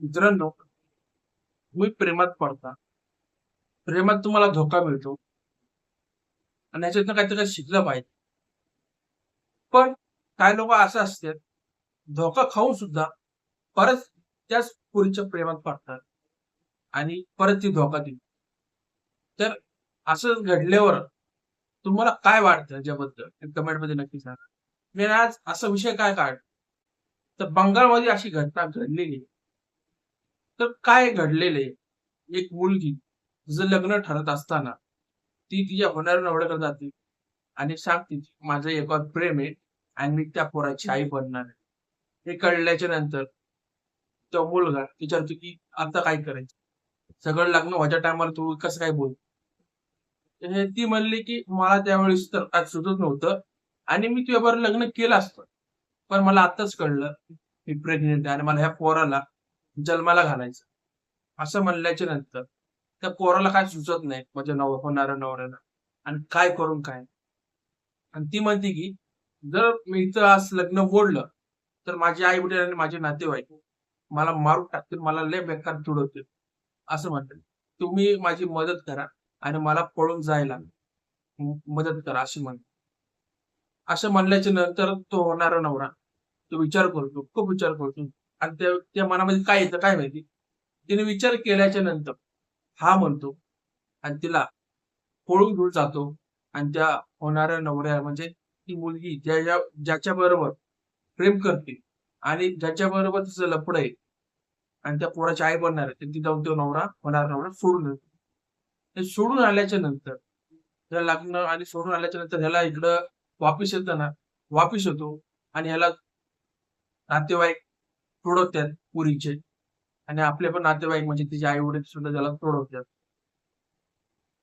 मित्रांनो तुम्ही प्रेमात पडता. प्रेमात तुम्हाला धोका मिळतो. आणि ह्याच्यातनं काहीतरी शिकलं पाहिजे. पण काही लोक असं असतात धोका खाऊन सुद्धा परत त्याच पुरीच्या प्रेमात पडतात. आणि परत ती धोका दिली तर असं घडल्यावर तुम्हाला काय वाटतं याच्याबद्दल? कमेंटमध्ये नक्की सांगा. मी आज असा विषय काय काढ तर बंगालमध्ये अशी घटना घडलेली आहे. तर काय घडलेले एक मुलगी तिचं लग्न ठरत असताना ती तिच्या होणाऱ्या नवऱ्याकडे जाते आणि सांगते माझं एका प्रेम आहे आणि मी त्या पोराची आई बनणार आहे. हे कळल्याच्या नंतर तो मुलगा विचारतो की आता काय करायचं? सगळं लग्न व्हायच्या टायमाला तू कसं काय बोल? तर हे ती म्हणली की मला त्यावेळेस तर आज सुचत नव्हतं आणि मी तुझ्याबरोबर लग्न केलं असतं. पण मला आताच कळलं मी प्रेग्नेंट आहे आणि मला ह्या पोराला जन्माला घालायचं. असं म्हणल्याच्या नंतर त्या पोराला काय सुचत नाही. माझ्या नव होणाऱ्या नवऱ्याला. आणि काय करून काय? आणि ती म्हणते की जर मी इथं आज लग्न बोललं तर माझे आई वडील आणि माझे नातेवाईक मला मारून टाकतील मला लय बेकार तुडवतील. असं म्हणतात. तुम्ही माझी मदत करा आणि मला पळून जायला मदत करा अशी म्हण असं म्हणल्याच्या नंतर तो होणारा नवरा तो विचार करतो खूप विचार करतो. आणि त्या त्या मनामध्ये काय येतं काय माहिती? तिने विचार केल्याच्यानंतर हा म्हणतो आणि तिला पळून घेऊन जातो आणि त्या होणाऱ्या नवऱ्या म्हणजे ती मुलगी ज्या ज्या ज्याच्या बरोबर प्रेम करते आणि ज्याच्या बरोबर तिचं लपड आहे आणि त्या पोराची आई बनणार आहे ती जाऊन तो नवरा होणारा नवरा सोडून येतो ते सोडून आल्याच्यानंतर त्याला लग्न आणि सोडून आल्याच्यानंतर ह्याला इकडं वापिस येतं ना वापिस होतो आणि ह्याला नातेवाईक तोडवतात पुरीचे. आणि आपले पण नातेवाईक म्हणजे तिचे आई वडील सुद्धा त्याला तोडवतात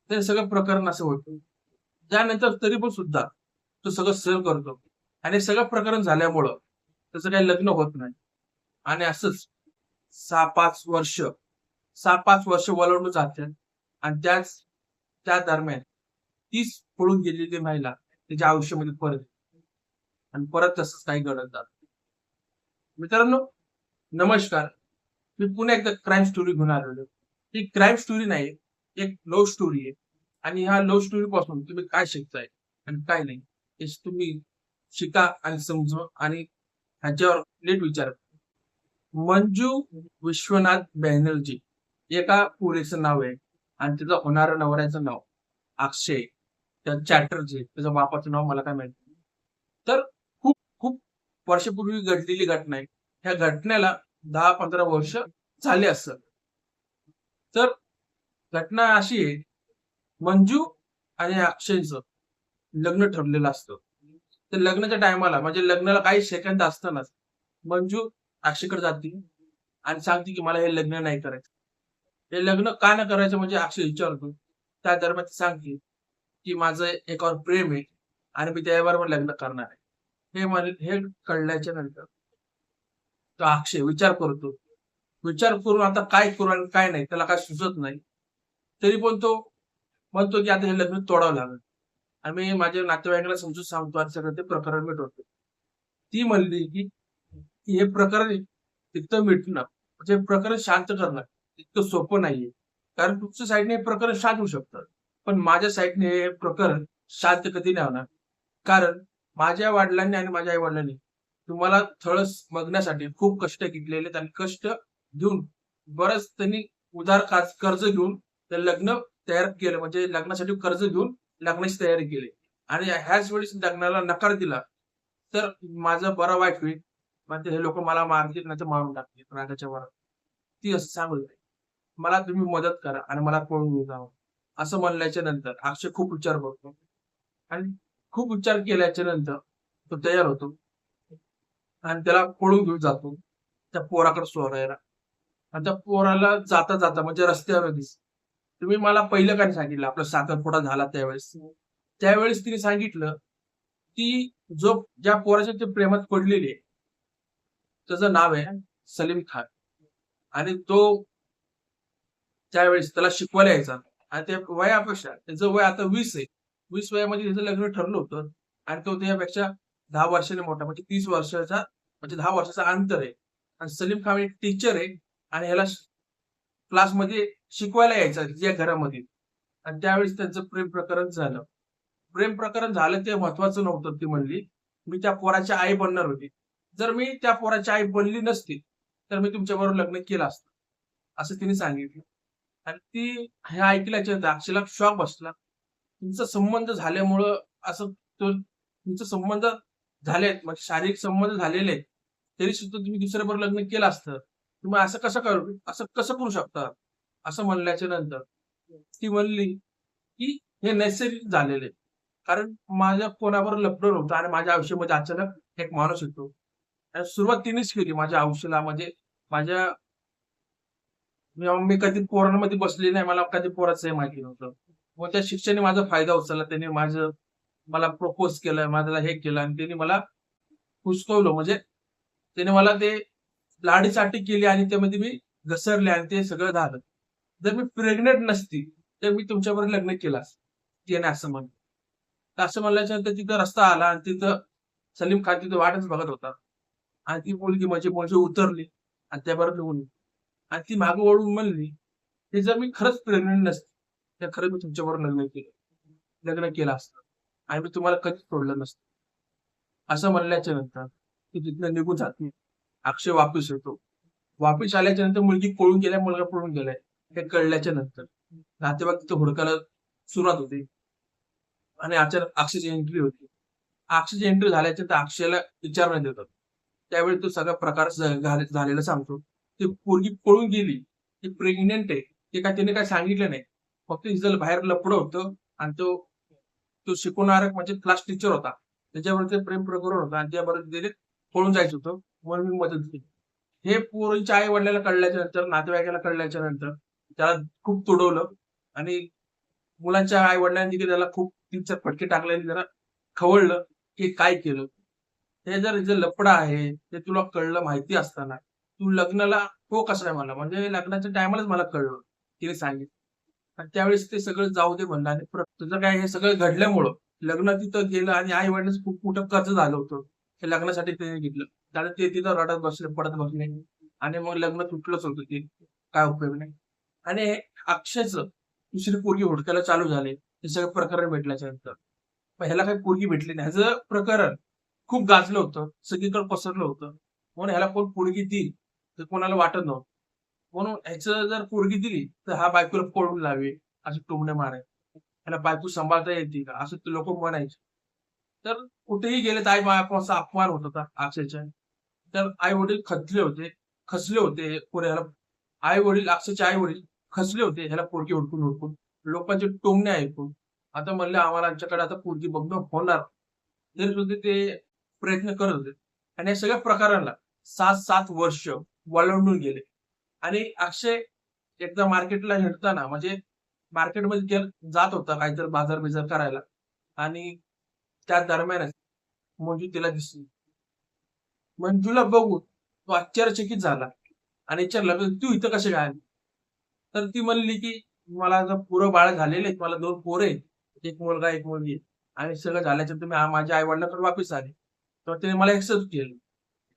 ते सगळं प्रकरण असं होतं. त्यानंतर तरी पण सुद्धा तो सगळं सर करतो. आणि हे सगळं प्रकरण झाल्यामुळं त्याचं काही लग्न होत नाही. आणि असंच सहा पाच वर्ष सहा पाच वर्ष वळवून जाते. आणि त्याच त्या दरम्यान तीच पळून गेलेली महिला तिच्या आयुष्यामध्ये परत आणि परत तसंच काही घडत जात मित्रांनो नमस्कार. मी पुन्हा एकदा क्राईम स्टोरी घेऊन आलेलो ही क्राईम स्टोरी नाही एक लव्ह स्टोरी आहे. आणि ह्या लव्ह स्टोरी पासून तुम्ही काय शिकताय आणि काय नाही हे तुम्ही शिका आणि समजा आणि ह्याच्यावर नीट विचार मंजू विश्वनाथ बॅनर्जी एका पुरेचं नाव आहे आणि तिचं होणाऱ्या नवऱ्याचं नाव अक्षय. त्या चॅटर्जी त्याच्या बापाचं नाव मला काय माहिती नाही. तर खूप खूप वर्षापूर्वी घडलेली घटना आहे. ह्या घटनेला दहा पंधरा वर्ष झाले असत तर घटना अशी आहे मंजू आणि अक्षयचं लग्न ठरलेलं असतं. तर लग्नाच्या टायमाला म्हणजे लग्नाला काही सेकंद असतानाच मंजू अक्षयकडे जाते आणि सांगते की मला हे लग्न नाही करायचं. हे लग्न का नाही करायचं म्हणजे अक्षय विचारतो. त्या दरम्यान ती सांगते की माझं एकावर प्रेम आहे आणि मी त्याबरोबर लग्न करणार आहे. हे मला हे कळल्याच्या नंतर तो अक्षय विचार करतो विचार करून आता काय करू आणि काय नाही त्याला काय सुचत नाही. तरी पण तो म्हणतो की आता हे लग्न तोडावं लागेल. आणि मी माझ्या नातेवाईकाला समजून सांगतो आणि सगळं ते प्रकरण मिटवतो. ती म्हणली की की हे प्रकरण इतकं मिटणं म्हणजे प्रकरण शांत करणं इतकं सोपं नाहीये. कारण तुमच्या साईडने हे प्रकरण शांत होऊ शकतं पण माझ्या साईडने हे प्रकरण शांत कधी नाही होणार. कारण माझ्या वडिलांनी आणि माझ्या आई वडिलांनी तुम्हाला थळस मगण्यासाठी खूप कष्ट घेतलेले त्यांनी कष्ट घेऊन बरंच त्यांनी उधार कर्ज घेऊन ते लग्न तयार केलं. म्हणजे लग्नासाठी कर्ज घेऊन लग्नाची तयारी केली. आणि ह्याच वेळेस लग्नाला नकार दिला. तर माझं बरं वाईट होईल. म्हणजे हे लोक मला मारतील नाही तर मारून टाकतील. रागाच्या वर ती असं सांगत मला तुम्ही मदत करा आणि मला पळून जावं. असं म्हणल्याच्या नंतर अक्षय खूप विचार करतो आणि खूप विचार केल्याच्यानंतर तो तयार होतो. आणि त्याला पळून घेऊन जातो. त्या पोराकडे सोरायला आणि त्या पोराला जाता जाता म्हणजे रस्त्यावरच तुम्ही मला पहिलं काय सांगितलं? आपला साखरपुडा झाला त्यावेळेस. त्यावेळेस तिने सांगितलं की जो ज्या पोराच्या ते प्रेमात पडलेली आहे त्याचं नाव आहे सलीम खान. आणि तो त्यावेळेस त्याला शिकवायला यायचा. आणि त्या वयापेक्षा त्याचं वय आता वीस आहे. वीस वयामध्ये त्याचं लग्न ठरलं होतं. आणि तो त्यापेक्षा दहा वर्षाने मोठा म्हणजे तीस वर्षाचा म्हणजे दहा वर्षाचा अंतर आहे. आणि सलीम खान एक टीचर आहे आणि ह्याला क्लासमध्ये शिकवायला यायचा या घरामध्ये. आणि त्यावेळेस त्यांचं प्रेम प्रकरण झालं. प्रेम प्रकरण झालं ते महत्वाचं नव्हतं ती म्हणली मी त्या पोराची आई बनणार होती. जर मी त्या पोराची आई बनली नसती तर मी तुमच्याबरोबर लग्न केलं असतं. असं तिने सांगितलं. आणि ती हे ऐकल्याच्या नंतर शॉक बसला. तुमचा संबंध झाल्यामुळं असं तो तुमचा संबंध झालेत म्हणजे शारीरिक संबंध झालेले आहेत तरी सुद्धा तुम्ही दुसऱ्यावर लग्न केलं असतं. तुम्ही असं कसं करू असं कसं करू शकता? असं म्हणल्याच्या नंतर ती म्हणली की हे नैसर्गिक झालेले. कारण माझ्या कोणावर लग्न नव्हतं आणि माझ्या आयुष्यामध्ये अचानक एक माणूस येतो. आणि सुरुवात तिनेच केली माझ्या आयुष्याला म्हणजे माझ्या मी कधी पोरांमध्ये बसले नाही मला कधी पोराचं हे माहिती नव्हतं. मग त्या शिक्षणाने माझा फायदा उचलला त्याने माझं मला प्रपोज केलं माझ्याला हे केलं आणि त्याने मला हुसकवलं. म्हणजे त्याने मला ते लाडीसाठी केली आणि त्यामध्ये मी घसरले आणि ते सगळं झालं. जर मी प्रेग्नेंट नसती तर मी तुमच्याबरोबर लग्न केलं त्याने असं म्हणलं तर असं म्हणल्याच्या नंतर तिथं रस्ता आला आणि तिथं सलीम खान तिथं वाटच बघत होता. आणि ती मुलगी माझी मुलगी उतरली आणि त्याबरोबर लिहून आणि ती मागं वळून म्हणली की जर मी खरंच प्रेग्नेंट नसते तर खरंच मी तुमच्याबरोबर लग्न केलं लग्न केलं असतं. आणि मी तुम्हाला कधीच सोडलं नसतं. असं म्हणल्याच्या नंतर ती तिथनं निघून जाते अक्षय वापस येतो. वापस आल्याच्यानंतर मुलगी पळून गेल्या मुलगा पळून गेलाय. हे कळल्याच्या नंतर नातेवाईक तिथं हुडकायला सुरुवात होती. आणि अचानक अक्षयची एंट्री होती. अक्षयची एंट्री झाल्याच्यानंतर अक्षयला विचारण्यात येतात त्यावेळी तो सगळा प्रकार झालेला सांगतो. ती पोरगी पळून गेली. ती प्रेग्नेंट आहे. ते काय त्याने काय सांगितलं नाही. फक्त हिचं बाहेर लपड होतं आणि तो तो शिकवणारा म्हणजे क्लास टीचर होता. त्याच्यावर ते प्रेम प्रकरण होता आणि त्याबरोबर त्याने पळून जायचं होतं. म्हणून मी मदत केली. हे पोरींच्या आई वडिलांना कळल्याच्या नंतर नातेवाईकाला कळल्याच्या नंतर त्याला खूप तुडवलं आणि मुलांच्या आई वडिलांनी त्याला खूप तिचं फटके टाकले जरा खवळलं की काय केलं. हे जर जे लपडा आहे ते तुला कळलं माहिती असताना तू लग्नाला हो कसं आहे मला? म्हणजे लग्नाच्या टायमालाच मला कळलं. तिने सांगितलं. आणि त्यावेळेस ते सगळं जाऊ दे म्हणलं. आणि तुझं काय हे सगळं घडल्यामुळं लग्न तिथं गेलं आणि आई वडिलांचं खूप मोठं कर्ज झालं होतं. हे लग्नासाठी त्याने घेतलं. त्याला ते तिथं रडत बसले पडत बसले. आणि मग लग्न तुटलंच होतं ते. काय उपयोग नाही. आणि अक्षयच दुसरी पोरगी हुडकायला चालू झाले. हे सगळं प्रकरण भेटल्याच्या नंतर पण ह्याला काही पोरगी भेटली नाही. ह्याचं प्रकरण खूप गाजलं होतं. सगळीकडे पसरलं होतं. म्हणून ह्याला कोण पोरगी देईल तर कोणाला वाटत नव्हतं. म्हणून ह्याचं जर पोरगी दिली तर हा बायकोला पळून लावे असं टोमणे माराय ह्याला बायको सांभाळता येते का? असं लोक म्हणायचे. तर कुठेही गेले तर आई बापाचा अपमान होत होता अक्षयच्या तर आई वडील खचले होते खचले होते पुढे ह्याला. आई वडील अक्षयचे आई वडील खचले होते ह्याला पोरगी उडकून उडकून लोकांचे टोमणे ऐकून. आता म्हणले आम्हाला आमच्याकडे आता पोरगी बघणं होणार. तरी सुद्धा ते प्रयत्न करत होते. आणि या सगळ्या प्रकारांना सात सात वर्ष वळवून गेले. आणि अक्षय एकदा मार्केटला हिंडताना म्हणजे मार्केटमध्ये जात होता काहीतरी बाजार बिजार करायला. आणि त्या दरम्यानच मंजू तिला दिसली. मंजूला बघून तो आश्चर्यचकित झाला. आणि विचारलं तू इथं कसे काय तर ती म्हणली की मला आता पुरं बाळ झालेले आहेत मला दोन पोरे आहेत. एक मुलगा एक मुलगी आणि सगळं झाल्याच्या तुम्ही माझ्या आई वडिलांकडे वापस आले. तर तिने मला एक्सेप्ट केलं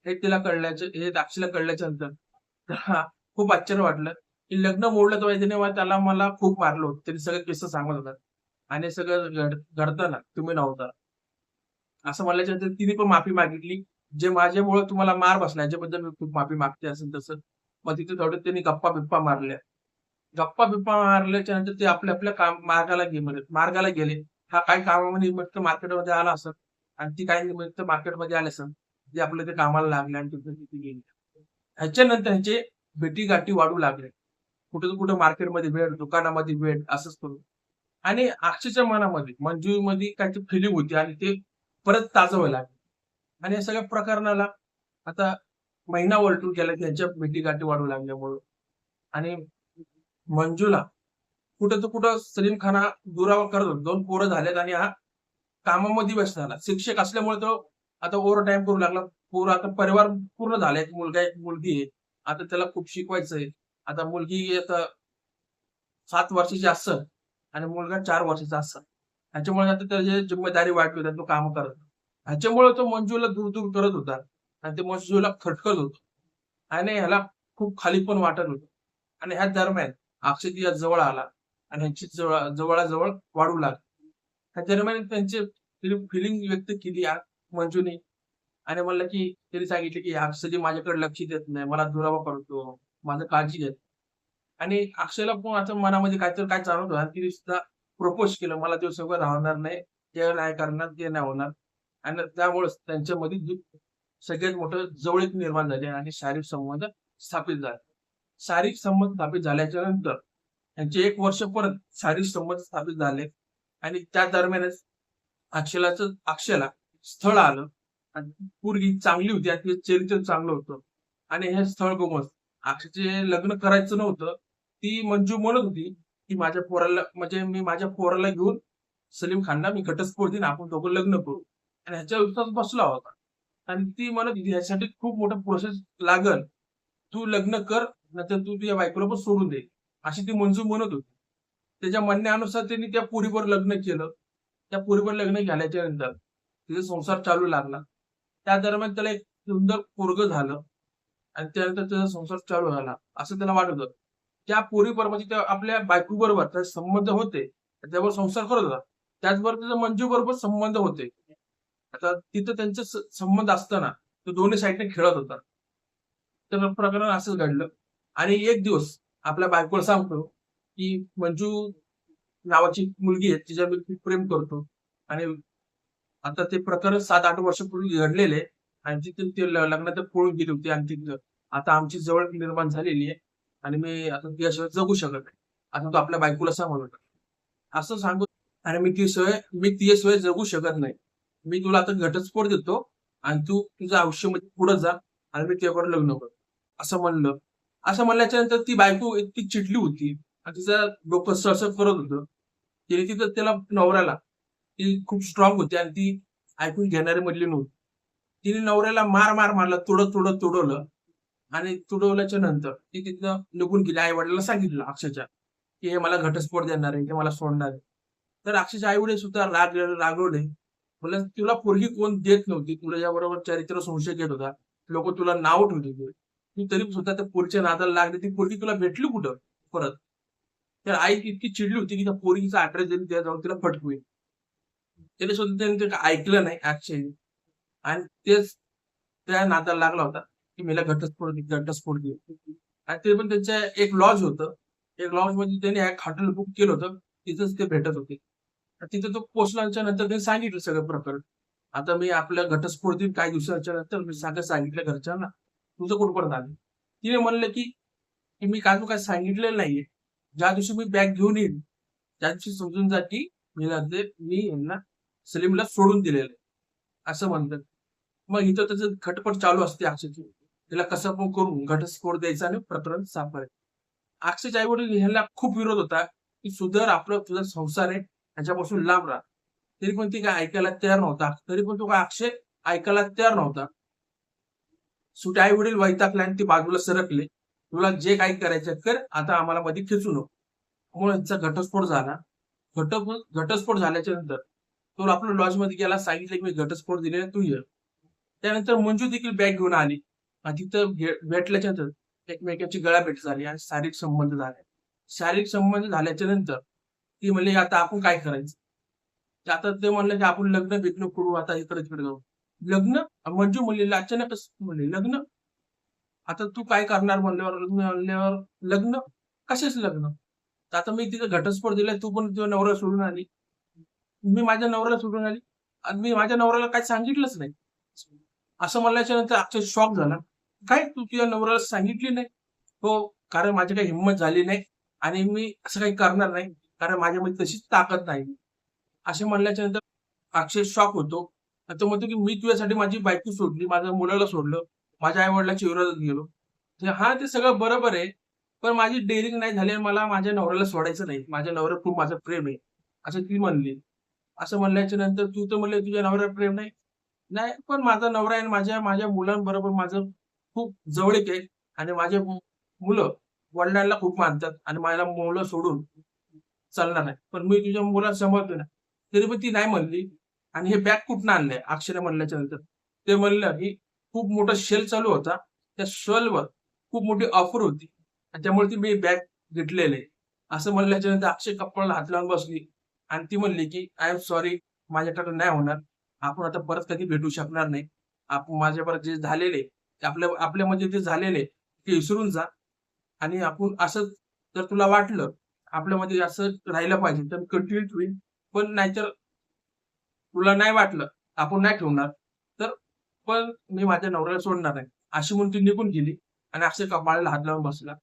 हे तिला कळल्याचं हे दाक्षीला कळल्याच्या नंतर खूप आश्चर्य वाटलं. की लग्न मोडलं तर तिने त्याला मला खूप मारलो त्यांनी सगळे किस्सा सांगत होतात आणि सगळं घडताना तुम्ही नव्हता. असं म्हणल्याच्या नंतर तिने पण माफी मागितली. जे माझ्यामुळे तुम्हाला मार बसला याच्याबद्दल मी खूप माफी मागते असं तसं मग तिथे थोडं त्यांनी गप्पा बिप्पा मारल्या. गप्पा बिप्पा मारल्याच्या नंतर ते आपल्या आपल्या काम मार्गाला गेले म्हणजे मार्गाला गेले. हा काही कामामध्ये निमित्त मार्केटमध्ये आला असत आणि ती काही निमित्त मार्केटमध्ये आले असत ते आपल्या ते कामाला लागले आणि तिथे तिथे गेले. ह्याच्यानंतर ह्याचे भेटीगाठी वाढू लागले. कुठे कुठे मार्केटमध्ये भेट दुकानामध्ये भेट असंच करून. आणि अक्षयच्या मनामध्ये मंजू मध्ये काहीतरी फिलिंग होती आणि ते परत ताजं व्हायला लागले. आणि या सगळ्या प्रकरणाला आता महिना वलटून गेला त्यांच्या भेटीगाठी भेटी गाठी वाढू लागल्यामुळं. आणि मंजूला कुठं तर कुठं सलीम खाना दुरावा करत होता. दोन पोरं झालेत आणि हा कामामध्ये व्यस्त झाला. शिक्षक असल्यामुळे तो आता ओव्हर टाइम करू लागला. पोरं आता परिवार पूर्ण झालाय एक मुलगा एक मुलगी आहे. आता त्याला खूप शिकवायचं आहे आता मुलगी आता सात वर्षाची असत आणि मुलगा चार वर्षाचा असत. ह्याच्यामुळे आता त्याची जिम्मेदारी वाटली होती तो काम करत ह्याच्यामुळे तो मंजूला दूर दूर करत होता आणि ते मंजूला खटकत होत. आणि ह्याला खूप खाली पण वाटत होत. आणि ह्या दरम्यान अक्षय या जवळ आला आणि ह्यांची जवळ जवळाजवळ वाढू लागली. ह्या दरम्यान त्यांचे फिलिंग व्यक्त केली मंजूने. आणि म्हणलं की त्यांनी सांगितलं की अक्षय माझ्याकडे लक्ष देत नाही. मला दुरावा करतो. माझं काळजी घेत आणि अक्षयला पण आता मनामध्ये काहीतरी काय चालू होतं तिने सुद्धा प्रपोज केलं. मला ते सगळं राहणार नाही. ते नाही करणार ते नाही होणार. आणि त्यामुळेच त्यांच्यामध्ये सगळ्यात मोठं जवळीक निर्माण झाले आणि शारीरिक संबंध स्थापित झाले. शारीरिक संबंध स्थापित झाल्याच्यानंतर त्यांचे एक वर्ष परत शारीरिक संबंध स्थापित झाले. आणि त्या दरम्यानच अक्षलाच अक्षयला स्थळ आलं. आणि पोरगी चांगली होती आणि तिचं चरित्र चांगलं होतं. आणि हे स्थळ बघून अक्षयचे लग्न करायचं नव्हतं. ती मंजू म्हणत होती की माझ्या पोराला म्हणजे मी माझ्या पोराला घेऊन सलीम खानला मी घटस्फोट देईन आपण दोघं लग्न करू. आणि ह्याच्या विश्वास बसला होता. आणि ती म्हणत होती ह्यासाठी खूप मोठा प्रोसेस लागल. तू लग्न कर नंतर तू तुझ्या बायकोला पण सोडून दे. अशी ती मंजू म्हणत होती. त्याच्या म्हणण्यानुसार त्यांनी त्या पुरीवर लग्न केलं. त्या पुरीवर लग्न झाल्याच्यानंतर तिचा संसार चालू लागला. त्या दरम्यान त्याला एक सुंदर पोरग झालं. आणि त्यानंतर त्याचा संसार चालू झाला. असं त्याला वाटत होतं. त्या पोरीबरोबर म्हणजे त्या आपल्या बायको बरोबर त्याचे संबंध होते. त्याच्यावर संसार करत होता. त्याचबरोबर त्याचा मंजू बरोबर संबंध होते. आता तिथं त्यांचे संबंध असताना तो दोन्ही साईडने खेळत होता. तर प्रकरण असंच घडलं. आणि एक दिवस आपल्या बायकोला सांगतो की मंजू नावाची मुलगी आहे. तिच्या मी प्रेम करतो. आणि आता ते प्रकरण सात आठ वर्षापूर्वी घडलेले. आणि तिथून ते लग्नात पळून गेली होती आणि तिथं. आता आमची जवळ निर्माण झालेली आहे. आणि मी आता तिच्याशिवाय जगू शकत नाही. आता तो आपल्या बायकोला सांगत होता असं सांगू आणि मी ती सोय मी तिच्याशिवाय जगू शकत नाही. मी तुला आता घटस्फोट देतो आणि तू तुझ्या आयुष्यामध्ये पुढे जा आणि मी त्यावर लग्न कर. असं म्हणलं. असं म्हणल्याच्या नंतर ती बायको इतकी चिडली होती. आणि तिचं डोकं सळसळ करत होतं. तिने तिथं त्याला नवऱ्याला ती खूप स्ट्रॉंग होती आणि ती ऐकून घेणारी मधली नव्हती. तिने नवऱ्याला मार मार मारला तुडत तुडत तुडवलं. आणि तुडवल्याच्या नंतर ती तिथं निघून गेली. आई वडिलांना सांगितलं अक्षरशः की हे मला घटस्फोट देणार आहे ते मला सोडणार आहे. तर अक्षरच्या आई वडील सुद्धा राग रागवले. मला तुला पोरगी कोण देत नव्हती? तुला बरोबर चरित्र संशय घेत होता. लोक तुला नाव ठेवत होते. तू तरी सुद्धा त्या पोरीच्या नादाला लागली ती पोरगी तुला भेटली कुठं? परत. तर आई इतकी चिडली होती की त्या पोरगीचा ऍड्रेस दिली त्या जाऊन तिला फटकवी त्याने सुद्धा त्याने ते ऐकलं नाही ऍक्च्युली आणि तेच त्या नात्याला लागला होता की मला घटस्फोट दे, घटस्फोट दे आणि ते पण त्यांच्या एक लॉज होतं. एक लॉजमध्ये त्यांनी एक हॉटेल बुक केलं होतं. तिथंच ते भेटत होते. तिथं तिथे तो पोचल्याच्या नंतर त्यांनी सांगितलं सगळं प्रकरण. आता मी आपल्या घटस्फोट देईन काही दिवसाच्या नंतर मी सगळं सांगितलं घरच्यांना. तुझं कुठपर्यंत आलं तिने म्हणलं की की मी काय तू काय सांगितलेलं नाहीये. ज्या दिवशी मी बॅग घेऊन येईन त्या दिवशी समजून जा की मी मी यांना सलीमला सोडून दिलेलं आहे. असं म्हणतात. मग इथं त्याचं खटपट चालू असते अक्षयची. तिला कसं पण करून घटस्फोट द्यायचा आणि प्रकरण सापडायचं अक्षयच्या आई वडील ह्याला खूप विरोध होता की सुधर आपलं तुझा संसार आहे त्याच्यापासून लांब राहा. तरी पण ती काय ऐकायला तयार नव्हता. तरी पण तो काय अक्षय ऐकायला तयार नव्हता. सुटे आई वडील वैतागले आणि ती बाजूला सरकले. तुला जे काही करायचं कर आता आम्हाला मध्ये खेचू नको. म्हणून घटस्फोट झाला. घट घटस्फोट झाल्याच्यानंतर तो आपल्या लॉजमध्ये गेला सांगितलं की मी घटस्फोट दिले तू ये. त्यानंतर मंजू देखील बॅग घेऊन आली. आणि तिथं भेटल्याच्या नंतर एकमेकांची गळाभेट झाली आणि शारीरिक संबंध झाले. शारीरिक संबंध झाल्याच्यानंतर ती म्हणले आता आपण काय करायचं? आता ते म्हणलं की आपण लग्न बिग्न करू आता इकडे तिकडे जाऊ. लग्न? मंजू म्हणलेलं अचानकच म्हणले लग्न? आता तू काय करणार? म्हणल्यावर लग्न म्हणल्यावर लग्न? कशाच लग्न? तर आता मी तिथे घटस्फोट दिलाय तू पण तुझ्या नवऱ्याला सोडून आली. मी माझ्या नवऱ्याला सोडून आली. आणि मी माझ्या नवऱ्याला काय सांगितलंच नाही. असं म्हणल्याच्या नंतर अक्षय शॉक झाला. काय तू तुझ्या नवऱ्याला सांगितली नाही? हो कारण माझी काही हिंमत झाली नाही. आणि मी असं काही करणार नाही कारण माझ्यामध्ये तशीच ताकद नाही. असे म्हणल्याच्या नंतर अक्षय शॉक होतो तो म्हणतो की मी तुझ्यासाठी माझी बायको सोडली माझ्या मुलाला सोडलं माझ्या आई वडिलांच्या विरोधात गेलो. हा ते सगळं बरोबर आहे. पण माझी डेअरिंग नाही झाली मला माझ्या नवऱ्याला सोडायचं नाही. माझ्या नवऱ्या खूप माझं प्रेम आहे. असं ती म्हणली. असं म्हणल्याच्या नंतर तू तर म्हणले तुझ्या नवऱ्या प्रेम नाही. नाही पण माझा नवरा आहे आणि माझ्या माझ्या मुलांबरोबर माझं खूप जवळीक आहे. आणि माझे मुलं वडिलांना खूप मानतात आणि माझ्या मुलं सोडून चालणार नाही. पण मी तुझ्या मुलाला समजतो ना तरी पण ती नाही म्हणली. आणि हे बॅग कुठनं आणलंय? अक्षरे म्हणल्याच्या नंतर. ते म्हणलं की खूप मोठा शेल चालू होता. त्या शेलवर खूप मोठी ऑफर होती. आणि त्यामुळे ती मी बॅग घेतलेले. असं म्हणल्याच्या नंतर अक्षय कप्पाला हात लावून बसली. आणि ती म्हणली की आय एम सॉरी माझ्याकडे नाही होणार. आपण आता परत कधी भेटू शकणार नाही. आपण माझ्याबरोबर जे झालेले आपल्या आपल्या आपल्यामध्ये जे झालेले ते विसरून जा. आणि आपण असं जर तुला वाटलं आपल्यामध्ये असं राहिलं पाहिजे तर कंटिन्यू ठेवीन पण नाहीतर तुला नाही वाटलं आपण नाही ठेवणार. तर पण मी माझ्या नवऱ्याला सोडणार नाही. अशी म्हणून ती निघून गेली. आणि अक्षय कपाळाला हात लावून बसला.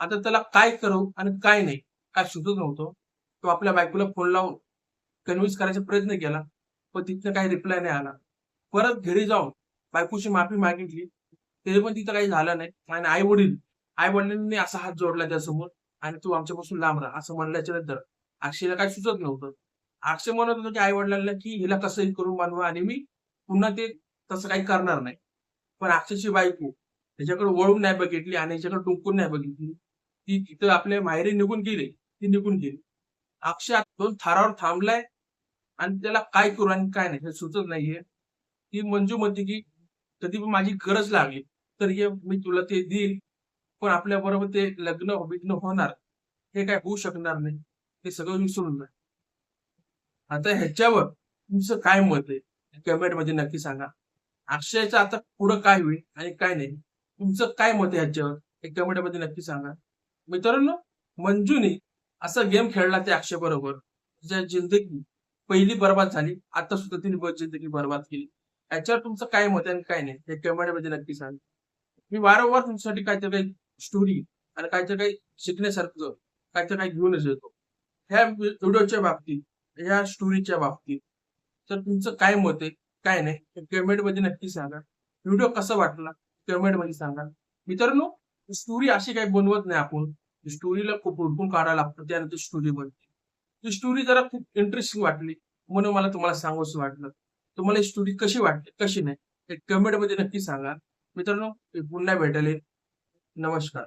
आता त्याला काय करू आणि काय नाही काय सुचत नव्हतं. तो आपल्या बायकोला फोन लावून कन्व्हिन्स करायचा प्रयत्न केला पण तिथनं काही रिप्लाय नाही आला. परत घरी जाऊन बायकोची माफी मागितली. तरी पण तिथं काही झालं नाही. आणि आई वडील आई वडिलांनी असा हात जोडला त्यासमोर आणि तू आमच्यापासून लांब राहा असं म्हणल्याच्या नंतर अक्षयला काही सुचत नव्हतं. अक्षय म्हणत होतं की आई वडिलांना की हिला कसंही करून मानवा आणि मी पुन्हा ते तसं काही करणार नाही. पण अक्षयची बायको त्याच्याकडे वळून नाही बघितली आणि याच्याकडे टुंकून नाही बघितली. ती तिथं आपल्या माहेरी निघून गेली. ती निघून गेली. अक्षय दोन थारावर थांबलाय आणि त्याला काय करू आणि काय नाही हे सुचत नाहीये. ती मंजू म्हणते की कधी पण माझी गरज लागली तर हे मी तुला ते देईल. पण आपल्या बरोबर ते लग्न विघ्न होणार. हे काय होऊ शकणार नाही. हे सगळं विसरून जा. आता ह्याच्यावर तुमचं काय मत आहे? कमेंटमध्ये नक्की सांगा. अक्षयचं आता पुढं काय होईल आणि काय नाही? तुमचं काय मत आहे ह्याच्यावर? हे कमेंटमध्ये नक्की सांगा. मित्रांनो मंजूने असा गेम खेळला त्या अक्षय बरोबर जिंदगी पहिली बर्बाद झाली आता सुद्धा तिने जिंदगी बर्बाद केली. याच्यावर तुमचं काय मत आहे आणि काय नाही? हे कमेंटमध्ये नक्की सांग. मी वारंवार तुमच्यासाठी काहीतरी काही स्टोरी आणि काहीतरी काही शिकण्यासारखं काहीतरी काही घेऊनच येतो. ह्या व्हिडिओच्या बाबतीत ह्या स्टोरीच्या बाबतीत तर तुमचं काय मत आहे काय नाही कमेंटमध्ये नक्की सांगा. व्हिडिओ कसा वाटला कमेंटमध्ये सांगा. मित्रांनो स्टोरी अशी काही बनवत नाही आपण. स्टोरीला खूप हुडकून काढावं लागतं त्यानंतर स्टोरी बनते ती स्टोरी जरा खूप इंटरेस्टिंग वाटली. म्हणून मला तुम्हाला सांगावंसं वाटलं. तुम्हाला ही स्टोरी कशी वाटली? कशी नाही? कमेंटमध्ये नक्की सांगा. मित्रांनो पुन्हा भेटले नमस्कार.